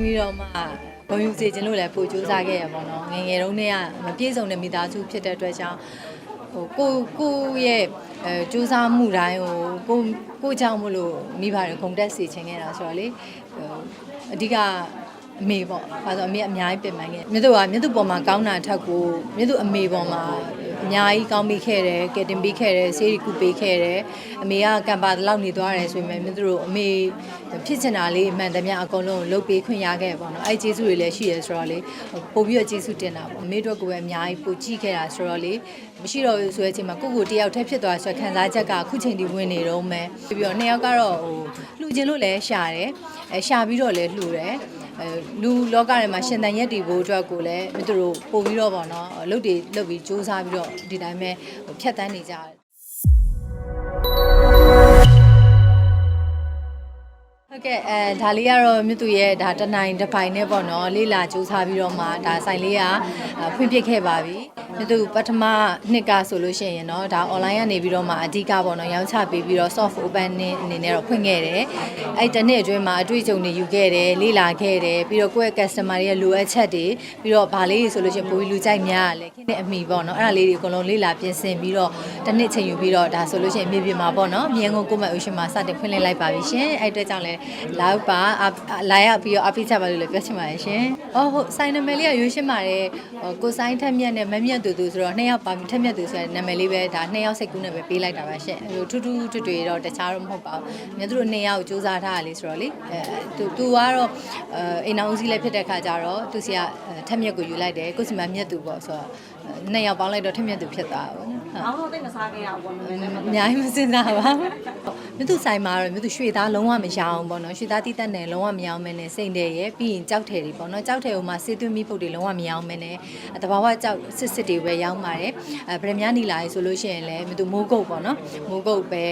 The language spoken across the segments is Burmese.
ပြီးတော့မှဘုံယူစေခြင်းလို့လည်းပို့ကြိုးစားခဲ့ရပါတော့ငယ်ငယ်တုန်းကမပြည့်စုံတဲ့မိသားစုဖြစ်တဲ့အတွက်ကြောင့်ဟိုကိုကိုရဲ့အဲစူးစမ်းမှုတိုင်းဟိုကိုကိုကြောင့်မလို့မိဘတွေဂုံတက်စေခြင်းခဲ့တာဆိုတော့လေဟိုအဓိကအမေပေါ့။ဒါဆိုအမေကအများကြီးပြင်ပန်းခဲ့။မြတ်သူကမြတ်သူပေါ်မှာကောင်းတာထက်ကိုမြတ်သူအမေပေါ်မှာအ များကြီးကောင်းပြီးခဲ့တယ်၊ကယ်တင်ပြီးခဲ့တယ်၊ဆေးရီကူပေးခဲ့တယ်။အမေကကံပါတလောက်နေသွားတယ်ဆိုပေမဲ့မြတ်သူတို့အမေဖြစ်ချင်တာလေးအမှန်တမ်းအကုန်လုံးလုပ်ပေးခွင့်ရခဲ့ပေါ့နော်။အဲ့ကျေးဇူးတွေလည်းရှိရဲဆိုတော့လေပို့ပြီးတော့ကျေးဇူးတင်တာပေါ့။အမေတို့ကပဲအများကြီးပို့ကြည့်ခဲ့တာဆိုတော့လေမရှိတော့ဘူးဆိုတဲ့အချိန်မှာကိုကိုတယောက်တည်းဖြစ်သွားဆိုခံစားချက်ကအခုချိန်ထိဝင်နေတော့မယ်။ပြီးတော့နှစ်ယောက်ကတော့ဟိုလှူခြင်းလို့လည်းရှာတယ်။အဲရှာပြီးတော့လည်းလှူတယ်။အဲလူလောကထဲမှာရှင်သန်ရက်တည်ဖို့အတွက်ကိုလည်းမသူတို့ပို့ပြီးတော့ပေါ့နော်လှုပ်တွေလှုပ်ပြီးစူးစမ်းပြီးတော့ဒီတိုင်းပဲဟိုဖြတ်တန်းနေကြတယ် ဟုတ်ကဲ့အဲဒါလေးကတော့မြတ်သူရဲ့ဒါတနိုင်တစ်ပိုင်နဲ့ပေါ့နော်လေးလာစူးစမ်းပြီးတော့မှဒါဆိုင်လေးကဖွင့်ပြခဲ့ပါပြီမြတ်သူပထမနှစ်ကဆိုလို့ရှိရင်เนาะဒါ online ကနေပြီးတော့မှအဓိကပေါ့နော်ရောင်းချပေးပြီးတော့ soft open အနေနဲ့တော့ဖွင့်ခဲ့တယ်အဲ့တနေ့အတွင်းမှာအတွေ့အကြုံတွေယူခဲ့တယ်လေးလာခဲ့တယ်ပြီးတော့ကိုယ့်ရဲ့ customer တွေရဲ့လိုအပ်ချက်တွေပြီးတော့ဗာလေးဆိုလို့ရှိရင်ပိုပြီးလူကြိုက်များလဲခင်းတဲ့အမိပေါ့နော်အဲ့ဒါလေးတွေအကုန်လုံးလေးလာပြင်ဆင်ပြီးတော့တစ်နှစ်ချိန်ယူပြီးတော့ဒါဆိုလို့ရှိရင်မြေပြင်မှာပေါ့နော်မြန်ကုန်ကိုမအိုရှင်မှာစတင်ဖွင့်လှစ်လိုက်ပါပြီရှင်အဲ့အတွက်ကြောင့်လဲ လာပါလာရပြီးတော့အပိချပါလို့လည်းပြောချင်ပါတယ်ရှင်အော်ဟုတ်ဆိုင်နာမည်လေးကရွေးရှင်းပါတယ်ကိုဆိုင်ထက်မြက်နဲ့မမြက်တူတူဆိုတော့နှစ်ယောက်ပါထက်မြက်တူဆိုတဲ့နာမည်လေးပဲဒါနှစ်ယောက်စိတ်ကူးနဲ့ပဲပေးလိုက်တာပါရှင်ဟိုထူးထူးထွေထွေတော့တခြားတော့မဟုတ်ပါဘူးမြတ်သူတို့နှစ်ယောက်စူးစမ်းထားရလေဆိုတော့လေအဲသူသူကတော့အိမ်အောင်ဦးစီးလည်းဖြစ်တဲ့ခါကျတော့သူစီကထက်မြက်ကိုယူလိုက်တယ်ကိုစီမမြက်တူပေါ့ဆိုတော့နှစ်ယောက်ပေါင်းလိုက်တော့ထက်မြက်တူဖြစ်သွားတာပေါ့နော်ဟုတ်အောင်တော့တိတ်မစားခဲ့ရဘူးပေါ့နော်လည်းမအများကြီးမစင်စားပါဘူး မြသူဆိုင်မှာတော့မြသူရွှေသားလုံးဝမရအောင်ပေါ့နော်ရွှေသားတိတက်နယ်လုံးဝမရအောင်မဲနဲ့စိန်တယ်ရဲ့ပြီးရင်ကြောက်တယ်တွေပေါ့နော်ကြောက်တယ်ဟိုမှာစေသွင်းမိဖို့တွေလုံးဝမရအောင်မဲနဲ့တဘာဝကြောက်စစ်စစ်တွေပဲရောင်းပါတယ်အဲဗရမ ्या နီလာရေဆိုလို့ရှိရင်လည်းမြသူမိုးကုတ်ပေါ့နော်မိုးကုတ်ပဲ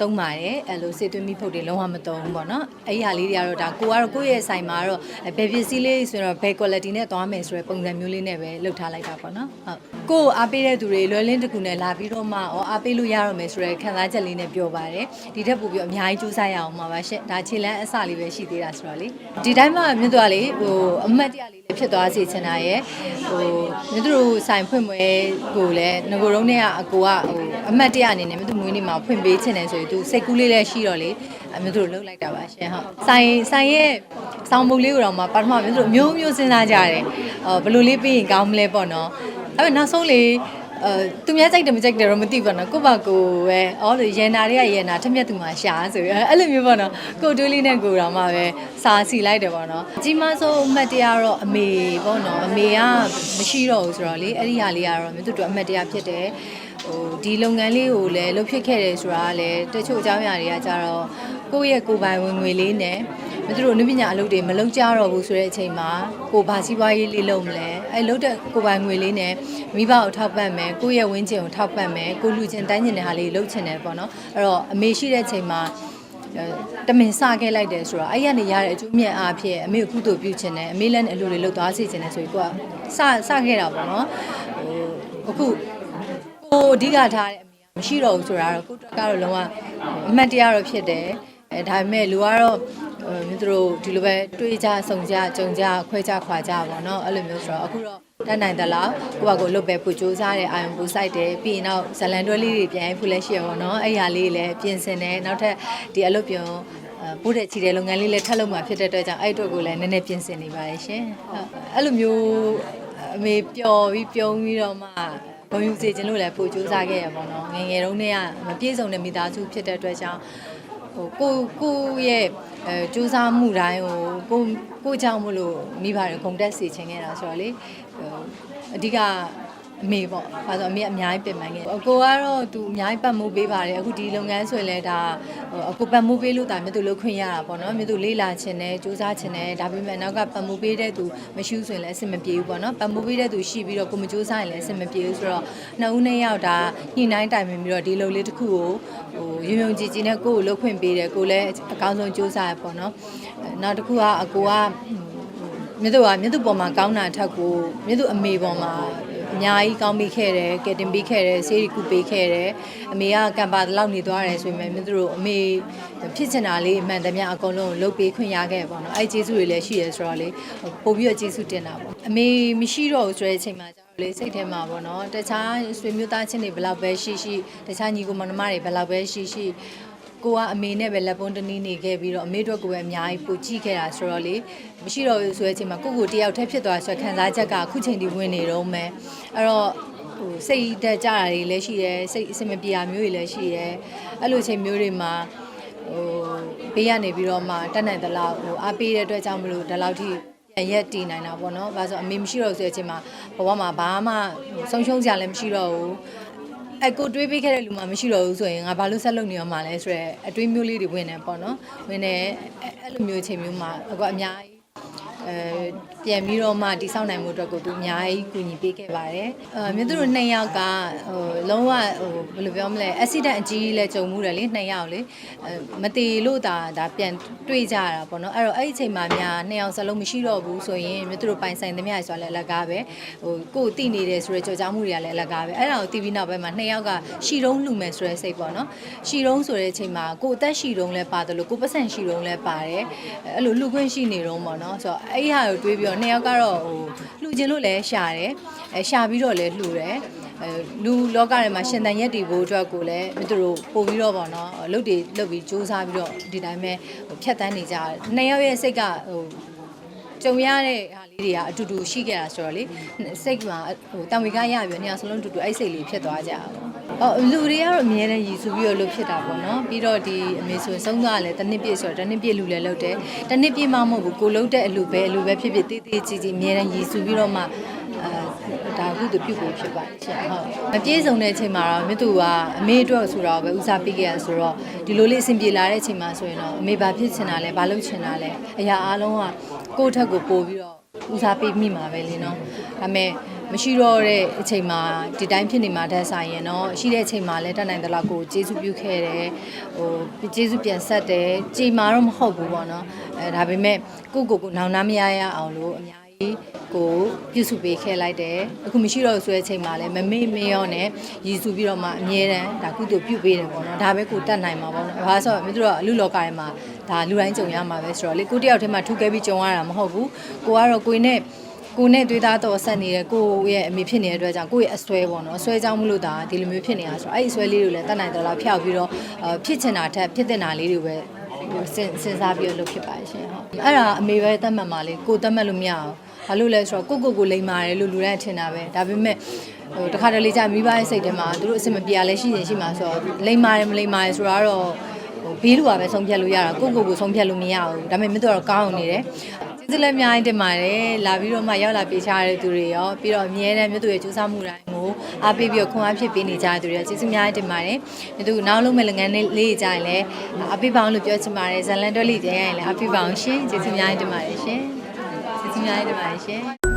သုံးပါတယ်အဲလိုစေသွင်းမိဖို့တွေလုံးဝမသုံးဘူးပေါ့နော်အဲ့ဒီဟာလေးတွေကတော့ဒါကိုကတော့ကိုယ့်ရဲ့ဆိုင်မှာတော့ဘယ်ပစ္စည်းလေးဆိုတော့ဘယ် quality နဲ့သွားမယ်ဆိုတဲ့ပုံစံမျိုးလေးနဲ့ပဲလုပ်ထားလိုက်တာပေါ့နော်ဟုတ်ကိုယ်အားပေးတဲ့သူတွေလွယ်လင်းတကူနဲ့လာပြီးတော့မှဩအားပေးလို့ရတော့မယ်ဆိုတဲ့ခံစားချက်လေးနဲ့ပြောပါတယ်ဒီထက်ပိုပြီးအများကြီးကြိုးစားရအောင်ပါပါရှင့်ဒါခြေလန်းအစလေးပဲရှိသေးတာဆိုတော့လေဒီတိုင်းမှာမြင့်သွားလေဟိုအမတ်တရလေးလည်းဖြစ်သွားစေချင်တာရဲ့ဟိုမြင့်တို့ဆိုင်ဖွင့်ပွဲကိုလည်းငကိုယ်တုံးနဲ့ကအကိုကဟိုအမတ်တရအနေနဲ့မြင့်တို့မွေးနေ့မှာဖွင့်ပေးချင်တယ်ဆိုရင်သူစိတ်ကူးလေးလည်းရှိတော့လေအမြင့်တို့လှုပ်လိုက်တာပါရှင်ဟုတ်ဆိုင်ဆိုင်ရဲ့ဆောင်းမုတ်လေးကိုတော့မှပထမမြင့်တို့မျိုးမျိုးစဉ်းစားကြတယ်ဟောဘယ်လိုလေးပြီးရင်ကောင်းမလဲပေါ့နော်အဲ့တော့နောက်ဆုံးလေ အဲသူများကြိုက်တယ်မကြိုက်တယ်တော့မသိပါတော့ကိုယ့်ဘာကိုယ်ပဲအော်လို့ရန်နာတွေကရန်နာထက်မြက်သူမှာရှာဆိုပြီးအဲ့လိုမျိုးပေါ့နော်ကိုတွေးလေးနဲ့ကိုတော့မှပဲစာစီလိုက်တယ်ပေါ့နော်အကြီးမားဆုံးအမှတ်တရတော့အမေပေါ့နော်အမေကမရှိတော့ဘူးဆိုတော့လေအဲ့ဒီဟာလေးကတော့မြို့သူတို့အမှတ်တရဖြစ်တယ်ဟိုဒီလုပ်ငန်းလေးကိုလည်းလှုပ်ဖြစ်ခဲ့တယ်ဆိုတာကလည်းတချို့အကြောင်းအရာတွေကကြတော့ကိုယ့်ရဲ့ကိုယ်ပိုင်ဝင်ငွေလေးနဲ့ မသူတို့အနုပညာအလုပ်တွေမလုပ်ကြတော့ဘူးဆိုတဲ့အချိန်မှာကိုဘာစီးပွားရေးလေးလုပ်မလဲအဲလုပ်တဲ့ကိုပိုင်ငွေလေးနဲ့မိဘကိုထောက်ပံ့မယ်ကိုယ့်ရဲ့ဝင်းကျင်ကိုထောက်ပံ့မယ်ကိုလူချင်းတန်းကျင်တဲ့ဟာလေးလုပ်ချင်တယ်ပေါ့နော်အဲ့တော့အမေရှိတဲ့အချိန်မှာတမင်စခဲ့လိုက်တယ်ဆိုတော့အဲ့ရနေရတဲ့အကျိုးမြတ်အားဖြင့်အမေကိုကုသိုလ်ပြုချင်တယ်အမေလည်းအလိုလေးလှုပ်သွားစေချင်တယ်ဆိုပြီးကိုကစစခဲ့တာပေါ့နော်ဟိုအခုကိုအဓိကထားတဲ့အမေကမရှိတော့ဘူးဆိုတာကတော့ကိုတက်ကတော့လုံးဝအမှတ်တရတော့ဖြစ်တယ်အဲဒါပေမဲ့လူကတော့ ဟိုမြို့တို့ဒီလိုပဲတွေးကြဆုံကြကြုံကြခွဲကြခွာကြပါတော့အဲ့လိုမျိုးဆိုတော့အခုတော့တတ်နိုင်သလားကိုယ့်ဘာကိုလုတ်ပဲပူစူးစားတဲ့အာယုံပူဆိုင်တယ်ပြီးရင်တော့ဇလန်တွဲလေးတွေပြန်ဖူးလဲရှိရပါတော့အဲ့ဟာလေးလည်းပြင်ဆင်တယ်နောက်ထပ်ဒီအလုပ်ပြုံပို့တဲ့ချီတဲ့လုပ်ငန်းလေးလည်းထပ်လုပ်မှာဖြစ်တဲ့အတွက်ကြောင့်အဲ့အတွက်ကိုလည်းနည်းနည်းပြင်ဆင်နေပါတယ်ရှင်အဲ့လိုမျိုးအမေပျော်ပြီးပြုံးပြီးတော့မှဘုံယူစေခြင်းလို့လည်းပို့စူးစားခဲ့ရပါတော့ငယ်ငယ်တုန်းကမပြေဆုံးတဲ့မိသားစုဖြစ်တဲ့အတွက်ကြောင့် ဟိုကိုကိုရဲ့အဲစူးစမ်းမှုတိုင်းဟိုကိုကိုကြောင့်မလို့မိဘတွေဂုံတက်စေချင်ခဲ့တာဆိုတော့လေဟိုအဓိက အမေပေါ့။ဒါဆိုအမေအများကြီးပြင်ပန်းခဲ့။အကိုကတော့သူအများကြီးပတ်မှုပေးပါတယ်။အခုဒီလုပ်ငန်းဆိုရင်လည်းဒါဟိုအကိုပတ်မှုပေးလို့ဒါမြတ်သူလုပ်ခွင့်ရတာပေါ့နော်။မြတ်သူလေးလာခြင်းနဲ့စူးစမ်းခြင်းနဲ့ဒါပေမဲ့နောက်ကပတ်မှုပေးတဲ့သူမရှိဘူးဆိုရင်လည်းအဆင်မပြေဘူးပေါ့နော်။ပတ်မှုပေးတဲ့သူရှိပြီးတော့ကိုမစူးစမ်းရင်လည်းအဆင်မပြေဘူးဆိုတော့နှစ်ဦးနှစ်ယောက်ဒါညှိနှိုင်းတိုင်ပင်ပြီးတော့ဒီလုပ်လေးတစ်ခုကိုဟိုရုံရုံကြည်ကြည်နဲ့ကိုယ့်ကိုလုပ်ခွင့်ပေးတယ်ကိုလည်းအကောင်းဆုံးစူးစမ်းရပေါ့နော်။နောက်တစ်ခုကအကိုကမြတ်သူကမြတ်သူပေါ်မှာကောင်းတာထက်ကိုမြတ်သူအမေပေါ်မှာ အများကြီးကောင်းပြီးခဲ့တယ်ကယ်တင်ပေးခဲ့တယ်ဆေးရီကူပေးခဲ့တယ်အမေကကံပါတလောက်နေသွားတယ်ဆိုပေမဲ့မြို့တို့အမေဖြစ်ချင်တာလေးအမှန်တည်းအကုန်လုံးလုပ်ပေးခွင့်ရခဲ့ပေါ့နော်အဲ့ကျေးဇူးတွေလည်းရှိရဲဆိုတော့လေပို့ပြီးတော့ကျေးဇူးတင်တာပေါ့အမေမရှိတော့ဘူးဆိုတဲ့အချိန်မှာကျတော့လေစိတ်ထဲမှာပေါ့နော်တခြားဆွေမျိုးသားချင်းတွေဘယ်လောက်ပဲရှိရှိတခြားညီကိုမောင်နှမတွေဘယ်လောက်ပဲရှိရှိ ကိုကအမေနဲ့ပဲလက်ပွန်းတနည်းနေခဲ့ပြီးတော့အမေတို့ကပဲအများကြီးပူကြည့်ခဲ့တာဆိုတော့လေမရှိတော့ဘူးဆိုတဲ့အချိန်မှာကိုကိုတယောက်တည်းဖြစ်သွားဆိုခံစားချက်ကအခုချိန်ဒီဝင်နေတော့မယ်အဲ့တော့ဟိုစိတ်တက်ကြတာတွေလည်းရှိတယ်စိတ်အဆင်မပြေတာမျိုးတွေလည်းရှိတယ်အဲ့လိုချိန်မျိုးတွေမှာဟိုဘေးကနေပြီးတော့မှတက်နိုင်သလောက်ဟိုအားပေးတဲ့အတွက်ကြောင့်မလို့ဒီလောက်ထိပြန်ရက်တည်နိုင်တာပေါ့နော်။ဘာလို့ဆိုအမေမရှိတော့ဘူးဆိုတဲ့အချိန်မှာဘဝမှာဘာမှဆုံးရှုံးစရာလည်းမရှိတော့ဘူး။ အဲကိုတွေးပေးခဲ့တဲ့လူမှမရှိတော့ဘူးဆိုရင်ငါဘာလို့ဆက်လုပ်နေရမှာလဲဆိုတော့အတွေးမျိုးလေးတွေဝင်နေပေါ့နော်။ဝင်နေအဲ့အဲ့လိုမျိုးချိန်မျိုးမှာအခုအများကြီးအဲ ပြန်ပြီးတော့မှတိဆောက်နိုင်မှုအတွက်ကိုသူအများကြီးကူညီပေးခဲ့ပါတယ်။အဲမြို့သူတို့နှစ်ယောက်ကဟိုလုံးဝဟိုဘယ်လိုပြောမလဲ accident အကြီးကြီးလဲကြုံမှုတယ်လေနှစ်ယောက်လေအဲမတေလို့ဒါဒါပြန်တွေ့ကြတာပေါ့နော်။အဲ့တော့အဲ့ဒီအချိန်မှာများနှစ်ယောက်စလုံးမရှိတော့ဘူးဆိုရင်မြို့သူတို့ပိုင်ဆိုင်သမျှဆိုတာလည်းအလကားပဲဟိုကိုယ်တိနေတယ်ဆိုတဲ့ကြော်ကြားမှုတွေကလည်းအလကားပဲအဲ့ဒါကိုတီးပြီးနောက်ပိုင်းမှာနှစ်ယောက်ကရှီတုံးလှူမယ်ဆိုတဲ့စိတ်ပေါ့နော်။ရှီတုံးဆိုတဲ့အချိန်မှာကိုယ်အသက်ရှီတုံးလဲပါတယ်လို့ကိုယ်ပတ်စံရှီတုံးလဲပါတယ်အဲ့လိုလှူခွင့်ရှိနေတော့ပေါ့နော်ဆိုတော့အဲ့ဒီဟာကိုတွေးပြီးတော့နှစ်ယောက်ကတော့ဟိုလှူခြင်းလို့လည်းရှာတယ်အဲရှာပြီးတော့လည်းလှူတယ်အဲလူလောကထဲမှာရှင်တန်ရက်တည်ဖို့အတွက်ကိုလည်းမသူတို့ပို့ပြီးတော့ပေါ့နော်လှုပ်တွေလှုပ်ပြီးစူးစမ်းပြီးတော့ဒီတိုင်းပဲဟိုဖြတ်တန်းနေကြတယ်နှစ်ယောက်ရဲ့စိတ်ကဟိုကြုံရတဲ့ဟာလေးတွေကအတူတူရှိခဲ့တာဆိုတော့လေစိတ်မှာဟိုတံဝေကရပြီးတော့နေရာစလုံးအတူတူအဲ့စိတ်လေးဖြစ်သွားကြတာပေါ့။ အော်လူတွေကတော့အများနဲ့ရည်စူးပြီးတော့လုပ်ဖြစ်တာပေါ့နော်။ပြီးတော့ဒီအမေဆိုရင်ဆုံးသွားတယ်တစ်နှစ်ပြည့်ဆိုတော့တစ်နှစ်ပြည့်လူလည်းလုပ်တယ်။တစ်နှစ်ပြည့်မှမဟုတ်ဘူးကိုလုပ်တဲ့အလူပဲအလူပဲဖြစ်ဖြစ်တေးသေးကြီးကြီးအများနဲ့ရည်စူးပြီးတော့မှအဲဒါကုသပြုဖို့ဖြစ်ပါတယ်ရှင်ဟုတ်မပြေဆုံးတဲ့အချိန်မှာတော့မြတ်သူကအမေအတွက်ဆိုတော့ပဲဦးစားပေးခဲ့ရဆိုတော့ဒီလိုလေးအဆင်ပြေလာတဲ့အချိန်မှာဆိုရင်တော့အမေဘာဖြစ်ချင်တာလဲဘာလုပ်ချင်တာလဲအရာအားလုံးကကိုယ့်ထက်ကိုပို့ပြီးတော့ဦးစားပေးမိမှာပဲလေနော်ဒါပေမဲ့ မရှိတော့တဲ့အချိန်မှာဒီတိုင်းဖြစ်နေမှာတက်ဆိုင်ရင်တော့ရှိတဲ့အချိန်မှာလည်းတတ်နိုင်သလောက်ကိုကျေးဇူးပြုခဲ့တယ်ဟိုကျေးဇူးပြန်ဆက်တယ်ကြေမာတော့မဟုတ်ဘူးပေါ့နော်အဲဒါပေမဲ့ကိုယ့်ကိုယ်ကိုနောင်နာမရရအောင်လို့အများကြီးကိုပြုစုပေးခဲ့လိုက်တယ်အခုမရှိတော့ဘူးဆိုတဲ့အချိန်မှာလည်းမမေ့မေ့ရောနဲ့ရည်စုပြီးတော့မှအမြဲတမ်းဒါကုသိုလ်ပြုပေးတယ်ပေါ့နော်ဒါပဲကိုတတ်နိုင်မှာပေါ့နော်ဘာလို့ဆိုတော့မြတို့ကအလူလောကထဲမှာဒါလူတိုင်းကြုံရမှာပဲဆိုတော့လေကိုတယောက်တည်းမှာထူးခဲပြီးကြုံရတာမဟုတ်ဘူးကိုကတော့ကိုယ်နဲ့ ကိုနဲ့တွေးသားတော့ဆက်နေတဲ့ကိုရဲ့အမေဖြစ်နေတဲ့အတွက်ကြောင့်ကိုရဲ့အစွဲပေါ့နော်အစွဲကြောင့်မလို့ဒါဒီလိုမျိုးဖြစ်နေတာဆိုတော့အဲ့ဒီအစွဲလေးတွေလည်းတတ်နိုင်တော့လောက်ဖျောက်ပြီးတော့အဖြစ်ချင်တာထက်ဖြစ်တဲ့နာလေးတွေပဲဟိုစဉ်စဉ်းစားပြီးတော့လုပ်ဖြစ်ပါရှင်ဟုတ်အဲ့ဒါအမေပဲတတ်မှတ်ပါလေကိုတတ်မှတ်လို့မရအောင်ဘာလို့လဲဆိုတော့ကိုကိုကိုလိမ်မာတယ်လို့လူတိုင်းထင်တာပဲဒါပေမဲ့ဟိုတခါတလေကြာမိဘရဲ့စိတ်ထဲမှာသူတို့အစင်မပြေရလဲရှိရင်ရှိမှာဆိုတော့လိမ်မာတယ်မလိမ်မာတယ်ဆိုတော့ဟိုဘေးလူကပဲဆုံးဖြတ်လို့ရတာကိုကိုကိုဆုံးဖြတ်လို့မရဘူးဒါပေမဲ့မြတ်တော့ကောင်းအောင်နေတယ် ကျေးဇူးလည်းအများကြီးတင်ပါတယ်လာပြီးတော့မှရောက်လာပြေချရတဲ့သူတွေရောပြီးတော့အမြဲတမ်းမြတ်သူရဲ့ကြိုးစားမှုတိုင်းကိုအားပေးပြီးတော့ခွန်အားဖြစ်ပေးနေကြတဲ့သူတွေရောကျေးဇူးအများကြီးတင်ပါတယ်မြတ်သူနောက်လုံးမဲ့လုပ်ငန်းလေးလေးကြရင်လည်းအားပေးပါအောင်လို့ပြောချင်ပါတယ်ဇလန်တွဲလေးကြရင်လည်းအားပေးပါအောင်ရှင်ကျေးဇူးအများကြီးတင်ပါတယ်ရှင်ကျေးဇူးအများကြီးတင်ပါတယ်ရှင်